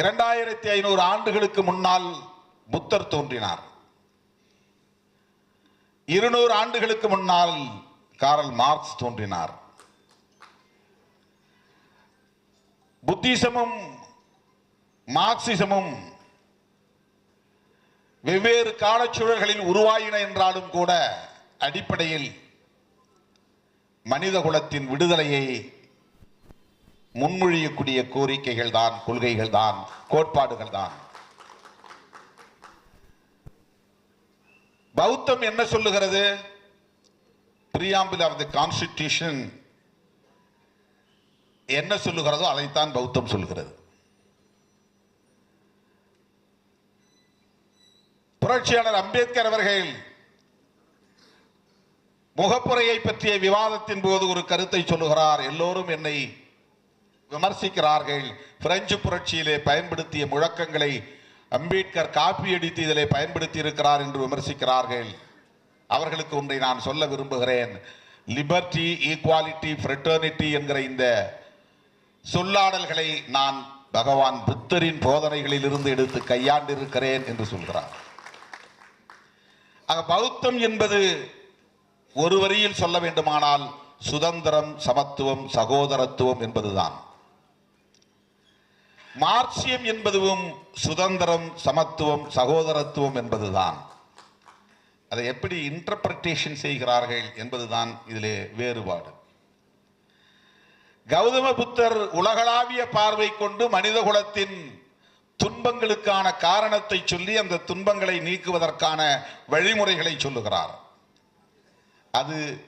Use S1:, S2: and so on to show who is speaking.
S1: இரண்டாயிரத்தி ஐநூறு ஆண்டுகளுக்கு முன்னால் புத்தர் தோன்றினார். இருநூறு ஆண்டுகளுக்கு முன்னால் காரல் மார்க்ஸ் தோன்றினார். புத்திசமும் மார்க்சிசமும் வெவ்வேறு காலச்சூழல்களில் உருவாயின என்றாலும் கூட அடிப்படையில் மனித குலத்தின் விடுதலையை முன்மொழியக்கூடிய கோரிக்கைகள் தான் கொள்கைகள் தான் கோட்பாடுகள் தான் பௌத்தம் என்ன சொல்லுகிறது? பிரியாம்பில் ஆஃப் தி கான்ஸ்டிடியூஷன் என்ன சொல்லுகிறதோ அதைத்தான் பௌத்தம் சொல்கிறது. புரட்சியாளர் அம்பேத்கர் அவர்கள் முகப்புரையை பற்றிய விவாதத்தின் போது ஒரு கருத்தை சொல்லுகிறார். எல்லோரும் என்னை விமர்சிக்கிறார்கள். பிரெஞ்சு புரட்சியிலே பயன்படுத்திய முழக்கங்களை அம்பேத்கர் காப்பி அடித்து இதிலே பயன்படுத்தி இருக்கிறார் என்று விமர்சிக்கிறார்கள். அவர்களுக்கு ஒன்றை நான் சொல்ல விரும்புகிறேன். லிபர்ட்டி ஈக்குவாலிட்டி ஃப்ரெட்டர்னிட்டி என்கிற இந்த சொல்லாடல்களை நான் பகவான் புத்தரின் போதனைகளில் இருந்து எடுத்து கையாண்டிருக்கிறேன் என்று சொல்கிறார். ஆக பௌத்தம் என்பது ஒரு வரியில் சொல்ல வேண்டுமானால் சுதந்திரம் சமத்துவம் சகோதரத்துவம் என்பதுதான். மார்க்சியம் என்பதும் சுதந்திரம் சமத்துவம் சகோதரத்துவம் என்பதுதான். அதை எப்படி இன்டர்பிரட்டேஷன் செய்கிறார்கள் என்பதுதான் இதிலே வேறுபாடு. கௌதம புத்தர் உலகளாவிய பார்வை கொண்டு மனித குலத்தின் துன்பங்களுக்கான காரணத்தை சொல்லி அந்த துன்பங்களை நீக்குவதற்கான வழிமுறைகளை சொல்லுகிறார். அது